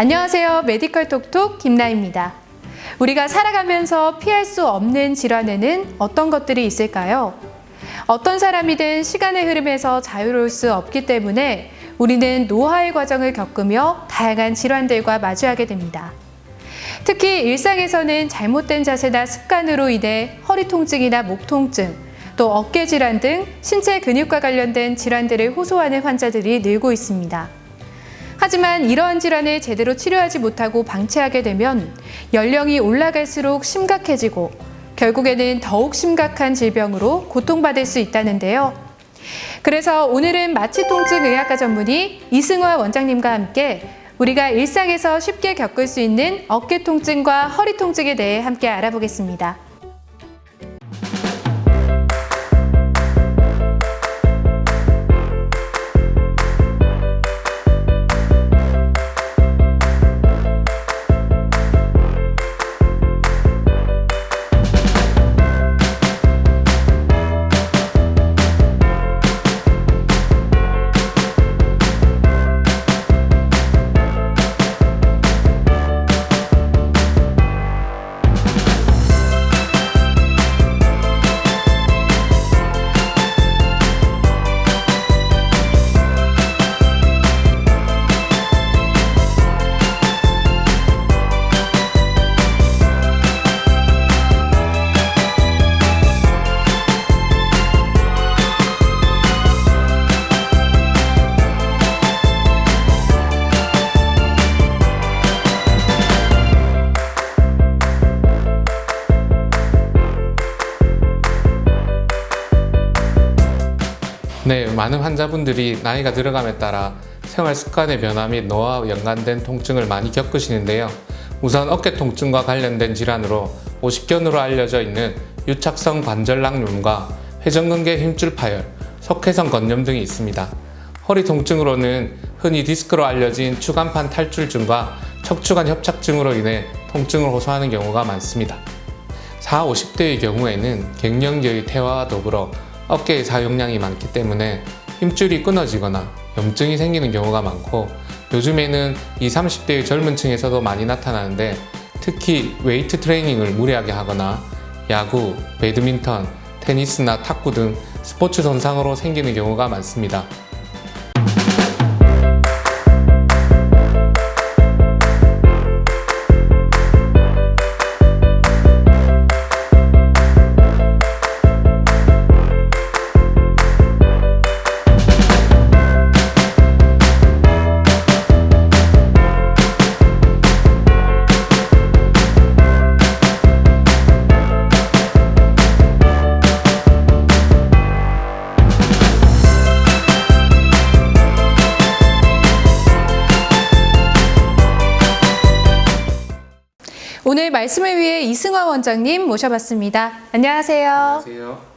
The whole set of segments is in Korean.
안녕하세요. 메디컬 톡톡 김나입니다. 우리가 살아가면서 피할 수 없는 질환에는 어떤 것들이 있을까요? 어떤 사람이든 시간의 흐름에서 자유로울 수 없기 때문에 우리는 노화의 과정을 겪으며 다양한 질환들과 마주하게 됩니다. 특히 일상에서는 잘못된 자세나 습관으로 인해 허리 통증이나 목 통증, 또 어깨 질환 등 신체 근육과 관련된 질환들을 호소하는 환자들이 늘고 있습니다. 하지만 이러한 질환을 제대로 치료하지 못하고 방치하게 되면 연령이 올라갈수록 심각해지고 결국에는 더욱 심각한 질병으로 고통받을 수 있다는데요. 그래서 오늘은 마취통증의학과 전문의 이승화 원장님과 함께 우리가 일상에서 쉽게 겪을 수 있는 어깨 통증과 허리 통증에 대해 함께 알아보겠습니다. 많은 환자분들이 나이가 들어감에 따라 생활 습관의 변화 및 노화와 연관된 통증을 많이 겪으시는데요. 우선 어깨 통증과 관련된 질환으로 50견으로 알려져 있는 유착성 관절낭염과 회전근개 힘줄 파열, 석회성 건염 등이 있습니다. 허리 통증으로는 흔히 디스크로 알려진 추간판 탈출증과 척추관 협착증으로 인해 통증을 호소하는 경우가 많습니다. 4, 50대의 경우에는 갱년기의 퇴화와 더불어 어깨의 사용량이 많기 때문에 힘줄이 끊어지거나 염증이 생기는 경우가 많고 요즘에는 20, 30대의 젊은 층에서도 많이 나타나는데 특히 웨이트 트레이닝을 무리하게 하거나 야구, 배드민턴, 테니스나 탁구 등 스포츠 손상으로 생기는 경우가 많습니다. 위해 이승화 원장님 모셔봤습니다. 안녕하세요. 안녕하세요.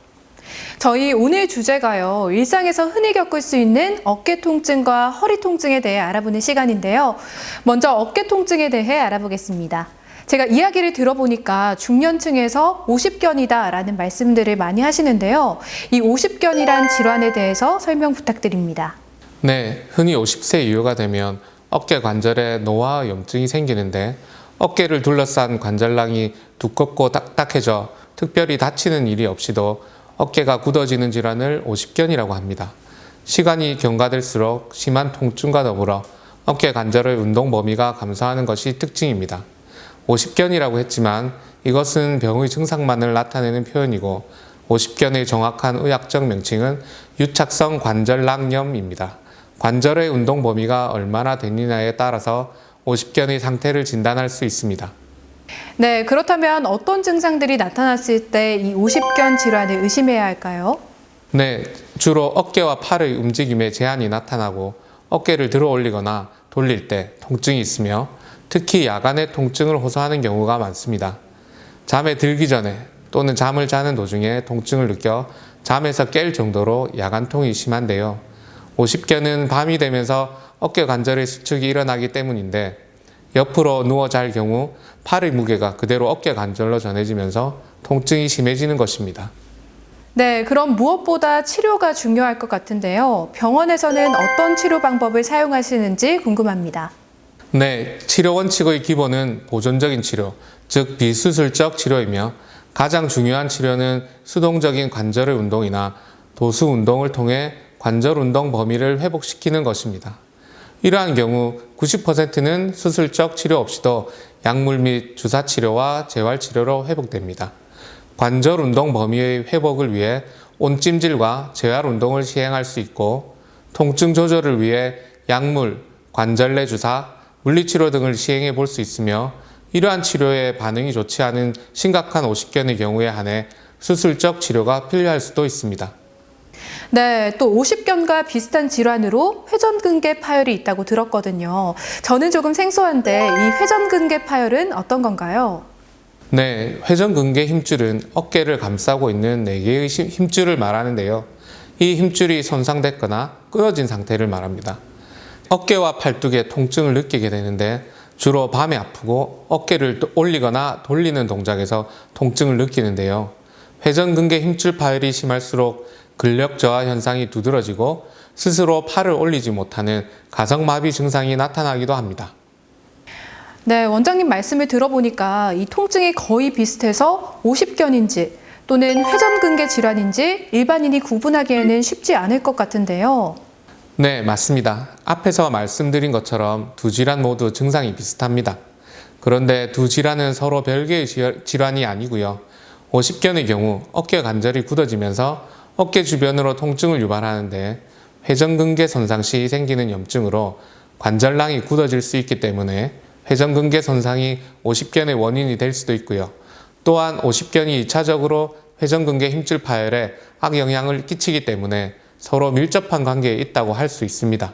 저희 오늘 주제가요. 일상에서 흔히 겪을 수 있는 어깨 통증과 허리 통증에 대해 알아보는 시간인데요. 먼저 어깨 통증에 대해 알아보겠습니다. 제가 이야기를 들어보니까 중년층에서 50견이다라는 말씀들을 많이 하시는데요. 이 50견이란 질환에 대해서 설명 부탁드립니다. 네, 흔히 50세 이후가 되면 어깨 관절에 노화와 염증이 생기는데 어깨를 둘러싼 관절낭이 두껍고 딱딱해져 특별히 다치는 일이 없이도 어깨가 굳어지는 질환을 50견이라고 합니다. 시간이 경과될수록 심한 통증과 더불어 어깨 관절의 운동 범위가 감소하는 것이 특징입니다. 50견이라고 했지만 이것은 병의 증상만을 나타내는 표현이고 50견의 정확한 의학적 명칭은 유착성 관절낭염입니다. 관절의 운동 범위가 얼마나 되느냐에 따라서 50견의 상태를 진단할 수 있습니다. 네, 그렇다면 어떤 증상들이 나타났을 때이 50견 질환을 의심해야 할까요? 네, 주로 어깨와 팔의 움직임에 제한이 나타나고 어깨를 들어 올리거나 돌릴 때 통증이 있으며 특히 야간에 통증을 호소하는 경우가 많습니다. 잠에 들기 전에 또는 잠을 자는 도중에 통증을 느껴 잠에서 깰 정도로 야간통이 심한데요. 50견은 밤이 되면서 어깨 관절의 수축이 일어나기 때문인데 옆으로 누워 잘 경우 팔의 무게가 그대로 어깨 관절로 전해지면서 통증이 심해지는 것입니다. 네, 그럼 무엇보다 치료가 중요할 것 같은데요. 병원에서는 어떤 치료 방법을 사용하시는지 궁금합니다. 네, 치료 원칙의 기본은 보존적인 치료, 즉 비수술적 치료이며 가장 중요한 치료는 수동적인 관절의 운동이나 도수 운동을 통해 관절 운동 범위를 회복시키는 것입니다. 이러한 경우 90%는 수술적 치료 없이도 약물 및 주사 치료와 재활 치료로 회복됩니다. 관절 운동 범위의 회복을 위해 온찜질과 재활 운동을 시행할 수 있고 통증 조절을 위해 약물, 관절 내 주사, 물리치료 등을 시행해 볼 수 있으며 이러한 치료에 반응이 좋지 않은 심각한 오십견의 경우에 한해 수술적 치료가 필요할 수도 있습니다. 네, 또 오십견과 비슷한 질환으로 회전근개 파열이 있다고 들었거든요. 저는 조금 생소한데 이 회전근개 파열은 어떤 건가요? 네, 회전근개 힘줄은 어깨를 감싸고 있는 4개의 힘줄을 말하는데요. 이 힘줄이 손상됐거나 끊어진 상태를 말합니다. 어깨와 팔뚝에 통증을 느끼게 되는데 주로 밤에 아프고 어깨를 또 올리거나 돌리는 동작에서 통증을 느끼는데요. 회전근개 힘줄 파열이 심할수록 근력 저하 현상이 두드러지고 스스로 팔을 올리지 못하는 가성마비 증상이 나타나기도 합니다. 네, 원장님 말씀을 들어보니까 이 통증이 거의 비슷해서 오십견인지 또는 회전근개 질환인지 일반인이 구분하기에는 쉽지 않을 것 같은데요. 네, 맞습니다. 앞에서 말씀드린 것처럼 두 질환 모두 증상이 비슷합니다. 그런데 두 질환은 서로 별개의 지- 질환이 아니고요. 50견의 경우 어깨 관절이 굳어지면서 어깨 주변으로 통증을 유발하는데 회전근개 손상 시 생기는 염증으로 관절낭이 굳어질 수 있기 때문에 회전근개 손상이 50견의 원인이 될 수도 있고요. 또한 50견이 2차적으로 회전근개 힘줄 파열에 악영향을 끼치기 때문에 서로 밀접한 관계에 있다고 할 수 있습니다.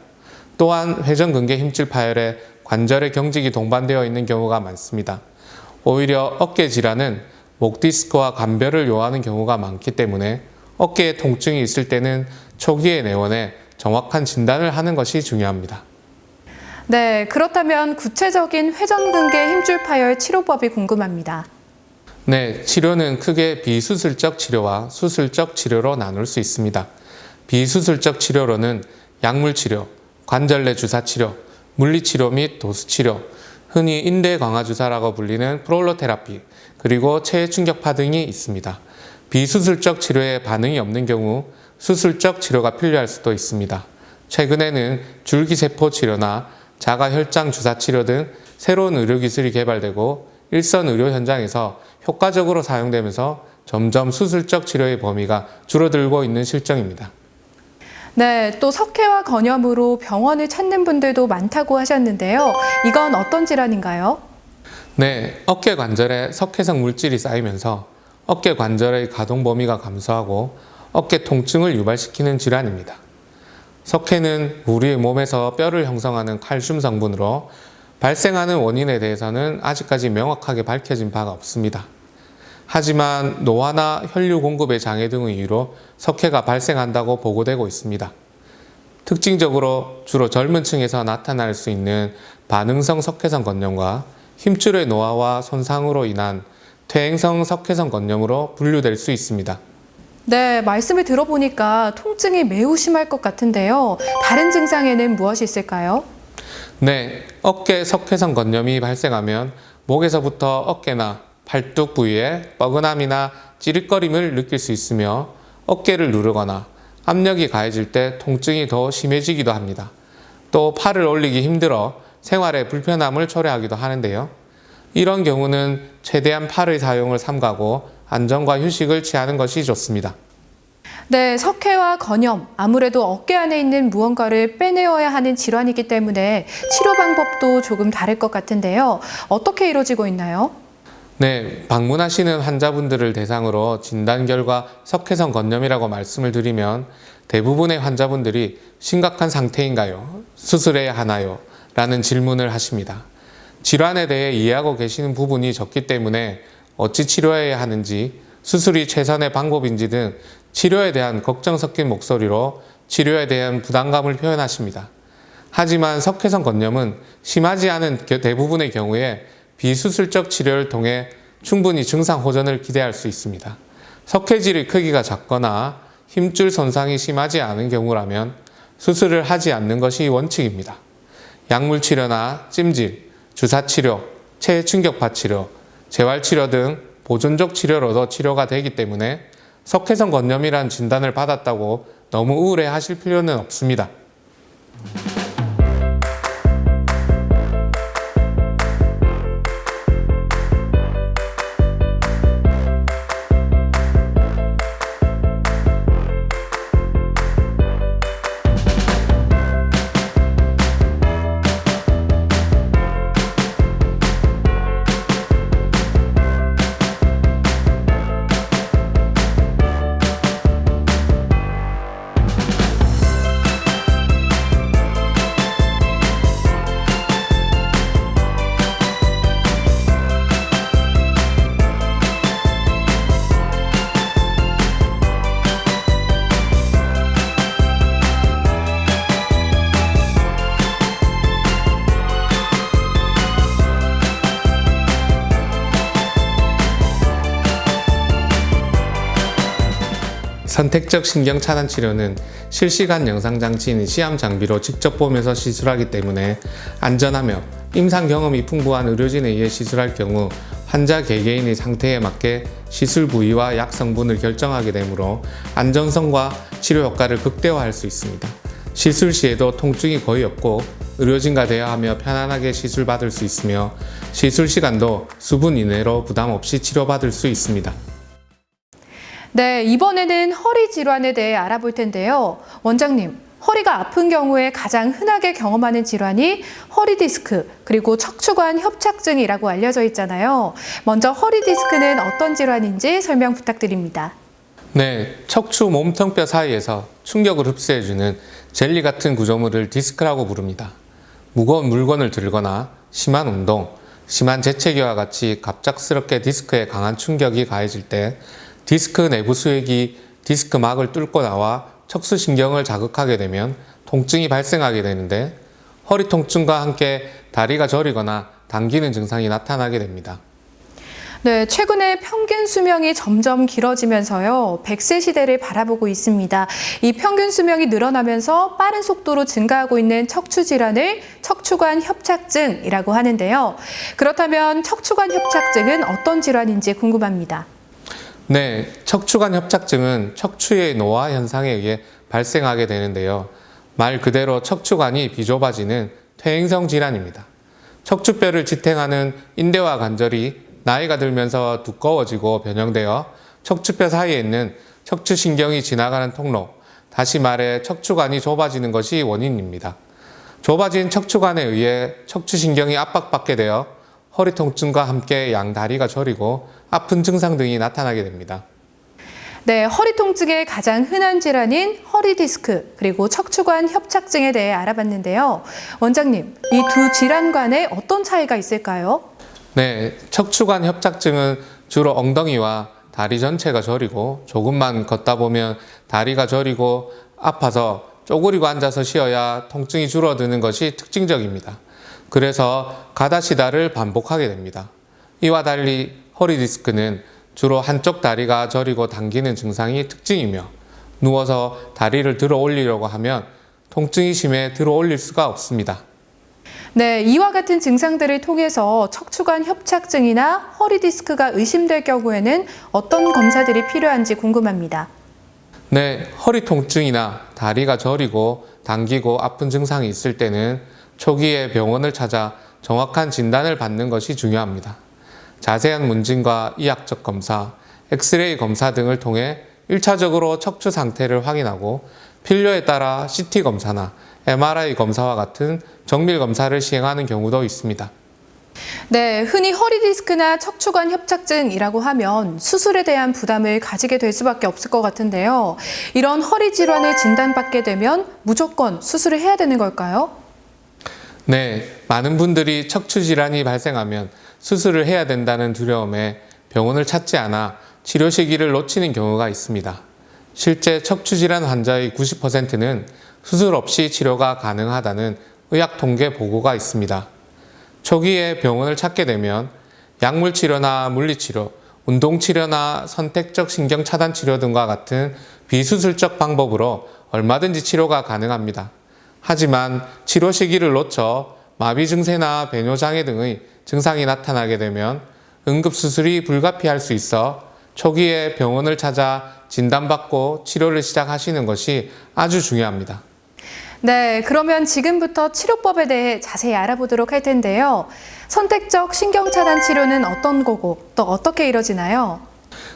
또한 회전근개 힘줄 파열에 관절의 경직이 동반되어 있는 경우가 많습니다. 오히려 어깨 질환은 목 디스크와 관별을 요하는 경우가 많기 때문에 어깨에 통증이 있을 때는 초기에 내원해 정확한 진단을 하는 것이 중요합니다. 네, 그렇다면 구체적인 회전근개 힘줄 파열 치료법이 궁금합니다. 네, 치료는 크게 비수술적 치료와 수술적 치료로 나눌 수 있습니다. 비수술적 치료로는 약물 치료, 관절 내 주사 치료, 물리 치료 및 도수 치료, 흔히 인대 강화 주사라고 불리는 프롤로 테라피, 그리고 체해 충격파 등이 있습니다. 비수술적 치료에 반응이 없는 경우 수술적 치료가 필요할 수도 있습니다. 최근에는 줄기세포 치료나 자가혈장 주사 치료 등 새로운 의료 기술이 개발되고 일선 의료 현장에서 효과적으로 사용되면서 점점 수술적 치료의 범위가 줄어들고 있는 실정입니다. 네, 또 석회와 건염으로 병원을 찾는 분들도 많다고 하셨는데요. 이건 어떤 질환인가요? 네, 어깨 관절에 석회성 물질이 쌓이면서 어깨 관절의 가동 범위가 감소하고 어깨 통증을 유발시키는 질환입니다. 석회는 우리의 몸에서 뼈를 형성하는 칼슘 성분으로 발생하는 원인에 대해서는 아직까지 명확하게 밝혀진 바가 없습니다. 하지만 노화나 혈류 공급의 장애 등의 이유로 석회가 발생한다고 보고되고 있습니다. 특징적으로 주로 젊은 층에서 나타날 수 있는 반응성 석회성 건염과 힘줄의 노화와 손상으로 인한 퇴행성 석회성 건염으로 분류될 수 있습니다. 네, 말씀을 들어보니까 통증이 매우 심할 것 같은데요. 다른 증상에는 무엇이 있을까요? 네, 어깨 석회성 건염이 발생하면 목에서부터 어깨나 팔뚝 부위에 뻐근함이나 찌릿거림을 느낄 수 있으며 어깨를 누르거나 압력이 가해질 때 통증이 더 심해지기도 합니다. 또 팔을 올리기 힘들어 생활에 불편함을 초래하기도 하는데요. 이런 경우는 최대한 팔의 사용을 삼가고 안정과 휴식을 취하는 것이 좋습니다. 네, 석회와 건염, 아무래도 어깨 안에 있는 무언가를 빼내어야 하는 질환이기 때문에 치료 방법도 조금 다를 것 같은데요. 어떻게 이루어지고 있나요? 네, 방문하시는 환자분들을 대상으로 진단 결과 석회성 건염이라고 말씀을 드리면 대부분의 환자분들이 심각한 상태인가요? 수술해야 하나요? 라는 질문을 하십니다. 질환에 대해 이해하고 계시는 부분이 적기 때문에 어찌 치료해야 하는지, 수술이 최선의 방법인지 등 치료에 대한 걱정 섞인 목소리로 치료에 대한 부담감을 표현하십니다. 하지만 석회성 건염은 심하지 않은 겨- 대부분의 경우에 비수술적 치료를 통해 충분히 증상 호전을 기대할 수 있습니다. 석회질의 크기가 작거나 힘줄 손상이 심하지 않은 경우라면 수술을 하지 않는 것이 원칙입니다. 약물 치료나 찜질, 주사 치료, 체해 충격파 치료, 재활 치료 등 보존적 치료로도 치료가 되기 때문에 석회성 건염이란 진단을 받았다고 너무 우울해 하실 필요는 없습니다. 선택적 신경 차단 치료는 실시간 영상 장치인 시암 장비로 직접 보면서 시술하기 때문에 안전하며 임상 경험이 풍부한 의료진에 의해 시술할 경우 환자 개개인의 상태에 맞게 시술 부위와 약 성분을 결정하게 되므로 안전성과 치료 효과를 극대화할 수 있습니다. 시술 시에도 통증이 거의 없고 의료진과 대화하며 편안하게 시술 받을 수 있으며 시술 시간도 수분 이내로 부담 없이 치료받을 수 있습니다. 네, 이번에는 허리 질환에 대해 알아볼 텐데요. 원장님, 허리가 아픈 경우에 가장 흔하게 경험하는 질환이 허리 디스크, 그리고 척추관 협착증이라고 알려져 있잖아요. 먼저 허리 디스크는 어떤 질환인지 설명 부탁드립니다. 네, 척추 몸통뼈 사이에서 충격을 흡수해주는 젤리 같은 구조물을 디스크라고 부릅니다. 무거운 물건을 들거나 심한 운동, 심한 재채기와 같이 갑작스럽게 디스크에 강한 충격이 가해질 때 디스크 내부 수액이 디스크 막을 뚫고 나와 척수신경을 자극하게 되면 통증이 발생하게 되는데 허리 통증과 함께 다리가 저리거나 당기는 증상이 나타나게 됩니다. 네, 최근에 평균 수명이 점점 길어지면서요, 100세 시대를 바라보고 있습니다. 이 평균 수명이 늘어나면서 빠른 속도로 증가하고 있는 척추 질환을 척추관 협착증이라고 하는데요. 그렇다면 척추관 협착증은 어떤 질환인지 궁금합니다. 네, 척추관 협착증은 척추의 노화 현상에 의해 발생하게 되는데요. 말 그대로 척추관이 비좁아지는 퇴행성 질환입니다. 척추뼈를 지탱하는 인대와 관절이 나이가 들면서 두꺼워지고 변형되어 척추뼈 사이에 있는 척추신경이 지나가는 통로, 다시 말해 척추관이 좁아지는 것이 원인입니다. 좁아진 척추관에 의해 척추신경이 압박받게 되어 허리 통증과 함께 양 다리가 저리고 아픈 증상 등이 나타나게 됩니다. 네, 허리 통증의 가장 흔한 질환인 허리 디스크, 그리고 척추관 협착증에 대해 알아봤는데요. 원장님, 이 두 질환 간에 어떤 차이가 있을까요? 네, 척추관 협착증은 주로 엉덩이와 다리 전체가 저리고 조금만 걷다 보면 다리가 저리고 아파서 쪼그리고 앉아서 쉬어야 통증이 줄어드는 것이 특징적입니다. 그래서 가다시다를 반복하게 됩니다. 이와 달리 허리 디스크는 주로 한쪽 다리가 저리고 당기는 증상이 특징이며 누워서 다리를 들어 올리려고 하면 통증이 심해 들어 올릴 수가 없습니다. 네, 이와 같은 증상들을 통해서 척추관 협착증이나 허리 디스크가 의심될 경우에는 어떤 검사들이 필요한지 궁금합니다. 네, 허리 통증이나 다리가 저리고 당기고 아픈 증상이 있을 때는 초기에 병원을 찾아 정확한 진단을 받는 것이 중요합니다. 자세한 문진과 이학적 검사, 엑스레이 검사 등을 통해 1차적으로 척추 상태를 확인하고 필요에 따라 CT 검사나 MRI 검사와 같은 정밀 검사를 시행하는 경우도 있습니다. 네, 흔히 허리 디스크나 척추관 협착증이라고 하면 수술에 대한 부담을 가지게 될 수밖에 없을 것 같은데요. 이런 허리 질환을 진단받게 되면 무조건 수술을 해야 되는 걸까요? 네, 많은 분들이 척추 질환이 발생하면 수술을 해야 된다는 두려움에 병원을 찾지 않아 치료 시기를 놓치는 경우가 있습니다. 실제 척추 질환 환자의 90%는 수술 없이 치료가 가능하다는 의학 통계 보고가 있습니다. 초기에 병원을 찾게 되면 약물 치료나 물리 치료, 운동 치료나 선택적 신경 차단 치료 등과 같은 비수술적 방법으로 얼마든지 치료가 가능합니다. 하지만 치료 시기를 놓쳐 마비 증세나 배뇨 장애 등의 증상이 나타나게 되면 응급 수술이 불가피할 수 있어 초기에 병원을 찾아 진단받고 치료를 시작하시는 것이 아주 중요합니다. 네, 그러면 지금부터 치료법에 대해 자세히 알아보도록 할 텐데요. 선택적 신경차단 치료는 어떤 거고 또 어떻게 이뤄지나요?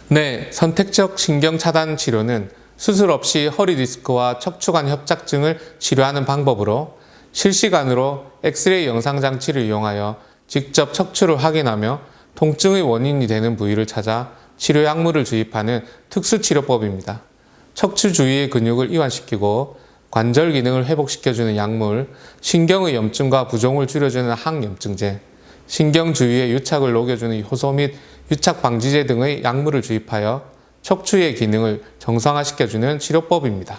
네, 선택적 신경 차단 치료는 수술 없이 허리 디스크와 척추관 협착증을 치료하는 방법으로 실시간으로 엑스레이 영상 장치를 이용하여 직접 척추를 확인하며 통증의 원인이 되는 부위를 찾아 치료 약물을 주입하는 특수 치료법입니다. 척추 주위의 근육을 이완시키고 관절 기능을 회복시켜주는 약물, 신경의 염증과 부종을 줄여주는 항염증제, 신경 주위의 유착을 녹여주는 효소 및 유착 방지제 등의 약물을 주입하여 척추의 기능을 정상화시켜주는 치료법입니다.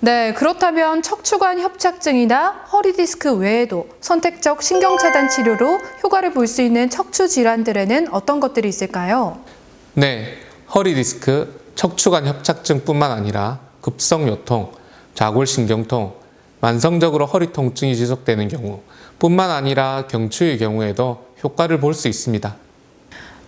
네, 그렇다면 척추관 협착증이나 허리 디스크 외에도 선택적 신경 차단 치료로 효과를 볼 수 있는 척추 질환들에는 어떤 것들이 있을까요? 네, 허리 디스크, 척추관 협착증뿐만 아니라 급성 요통, 좌골신경통, 만성적으로 허리 통증이 지속되는 경우 뿐만 아니라 경추의 경우에도 효과를 볼 수 있습니다.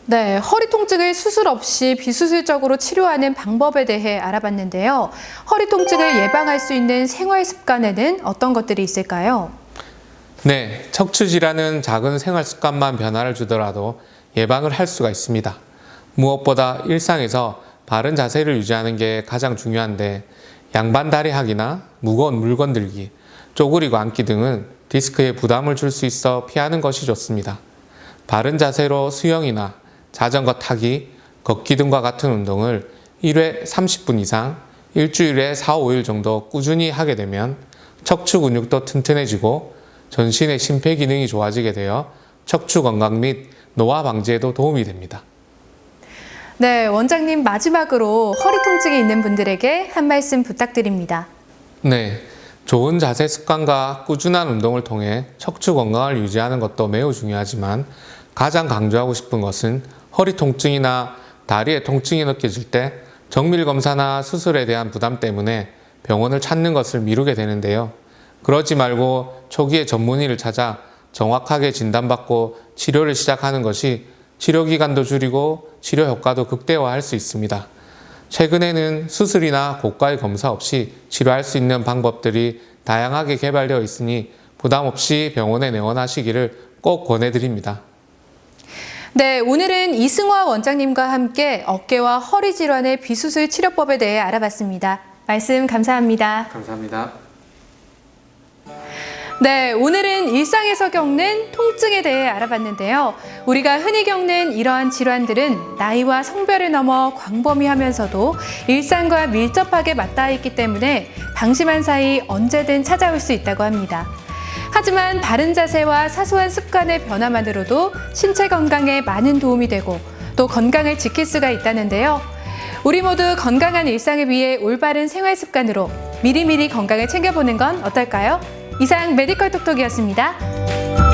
네, 허리 통증을 수술 없이 비수술적으로 치료하는 방법에 대해 알아봤는데요. 허리 통증을 예방할 수 있는 생활 습관에는 어떤 것들이 있을까요? 네, 척추 질환은 작은 생활 습관만 변화를 주더라도 예방을 할 수가 있습니다. 무엇보다 일상에서 바른 자세를 유지하는 게 가장 중요한데 양반 다리 하기나 무거운 물건 들기, 쪼그리고 앉기 등은 디스크에 부담을 줄 수 있어 피하는 것이 좋습니다. 바른 자세로 수영이나 자전거 타기, 걷기 등과 같은 운동을 1회 30분 이상, 일주일에 4, 5일 정도 꾸준히 하게 되면 척추 근육도 튼튼해지고 전신의 심폐 기능이 좋아지게 되어 척추 건강 및 노화 방지에도 도움이 됩니다. 네, 원장님 마지막으로 허리 통증이 있는 분들에게 한 말씀 부탁드립니다. 네. 좋은 자세 습관과 꾸준한 운동을 통해 척추 건강을 유지하는 것도 매우 중요하지만 가장 강조하고 싶은 것은 허리 통증이나 다리에 통증이 느껴질 때 정밀 검사나 수술에 대한 부담 때문에 병원을 찾는 것을 미루게 되는데요. 그러지 말고 초기에 전문의를 찾아 정확하게 진단받고 치료를 시작하는 것이 치료 기간도 줄이고 치료 효과도 극대화할 수 있습니다. 최근에는 수술이나 고가의 검사 없이 치료할 수 있는 방법들이 다양하게 개발되어 있으니 부담 없이 병원에 내원하시기를 꼭 권해드립니다. 네, 오늘은 이승화 원장님과 함께 어깨와 허리 질환의 비수술 치료법에 대해 알아봤습니다. 말씀 감사합니다. 감사합니다. 네, 오늘은 일상에서 겪는 통증에 대해 알아봤는데요. 우리가 흔히 겪는 이러한 질환들은 나이와 성별을 넘어 광범위하면서도 일상과 밀접하게 맞닿아 있기 때문에 방심한 사이 언제든 찾아올 수 있다고 합니다. 하지만 바른 자세와 사소한 습관의 변화만으로도 신체 건강에 많은 도움이 되고 또 건강을 지킬 수가 있다는데요. 우리 모두 건강한 일상을 위해 올바른 생활 습관으로 미리미리 건강을 챙겨보는 건 어떨까요? 이상 메디컬 톡톡이었습니다.